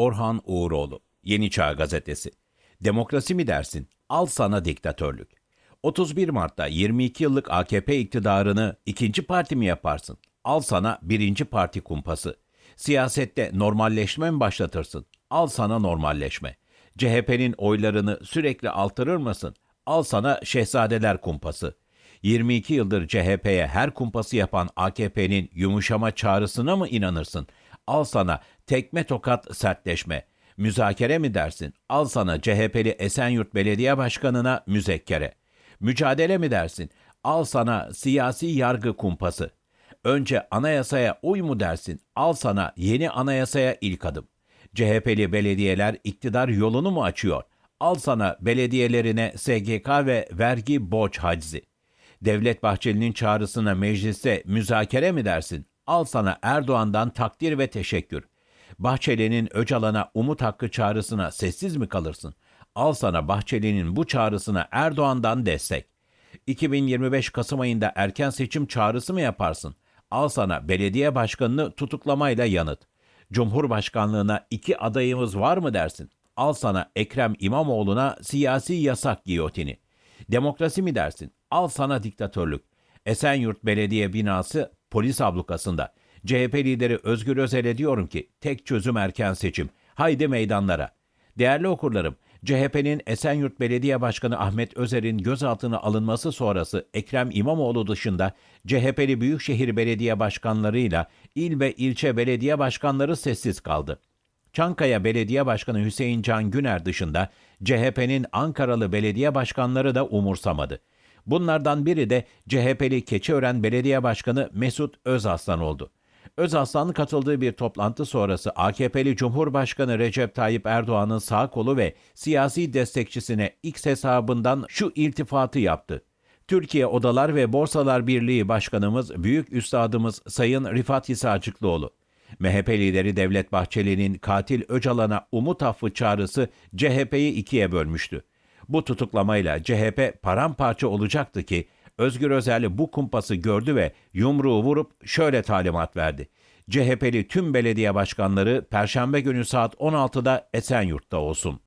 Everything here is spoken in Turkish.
Orhan Uğuroğlu, Yeni Çağ Gazetesi. Demokrasi mi dersin? Al sana diktatörlük. 31 Mart'ta 22 yıllık AKP iktidarını ikinci parti mi yaparsın? Al sana birinci parti kumpası. Siyasette normalleşme mi başlatırsın? Al sana normalleşme. CHP'nin oylarını sürekli artırır mısın? Al sana şehzadeler kumpası. 22 yıldır CHP'ye her kumpası yapan AKP'nin yumuşama çağrısına mı inanırsın? Al sana tekme tokat sertleşme. Müzakere mi dersin? Al sana CHP'li Esenyurt Belediye Başkanı'na müzekkere. Mücadele mi dersin? Al sana siyasi yargı kumpası. Önce anayasaya uy mu dersin? Al sana yeni anayasaya ilk adım. CHP'li belediyeler iktidar yolunu mu açıyor? Al sana belediyelerine SGK ve vergi borç haczi. Devlet Bahçeli'nin çağrısına mecliste müzakere mi dersin? Al sana Erdoğan'dan takdir ve teşekkür. Bahçeli'nin Öcalan'a umut hakkı çağrısına sessiz mi kalırsın? Al sana Bahçeli'nin bu çağrısına Erdoğan'dan destek. 2025 Kasım ayında erken seçim çağrısı mı yaparsın? Al sana belediye başkanını tutuklamayla yanıt. Cumhurbaşkanlığına iki adayımız var mı dersin? Al sana Ekrem İmamoğlu'na siyasi yasak giyotini. Demokrasi mi dersin? Al sana diktatörlük. Esenyurt Belediye binası polis ablukasında. CHP lideri Özgür Özel'e diyorum ki tek çözüm erken seçim. Haydi meydanlara. Değerli okurlarım, CHP'nin Esenyurt Belediye Başkanı Ahmet Özer'in gözaltına alınması sonrası Ekrem İmamoğlu dışında CHP'li Büyükşehir Belediye Başkanlarıyla il ve ilçe belediye başkanları sessiz kaldı. Çankaya Belediye Başkanı Hüseyin Can Güner dışında CHP'nin Ankaralı belediye başkanları da umursamadı. Bunlardan biri de CHP'li Keçiören Belediye Başkanı Mesut Özaslan oldu. Özaslan katıldığı bir toplantı sonrası AKP'li Cumhurbaşkanı Recep Tayyip Erdoğan'ın sağ kolu ve siyasi destekçisine X hesabından şu iltifatı yaptı. Türkiye Odalar ve Borsalar Birliği Başkanımız Büyük Üstadımız Sayın Rifat Hisarcıklıoğlu. MHP lideri Devlet Bahçeli'nin katil Öcalan'a umut affı çağrısı CHP'yi ikiye bölmüştü. Bu tutuklamayla CHP paramparça olacaktı ki Özgür Özel bu kumpası gördü ve yumruğu vurup şöyle talimat verdi. CHP'li tüm belediye başkanları Perşembe günü saat 16'da Esenyurt'ta olsun.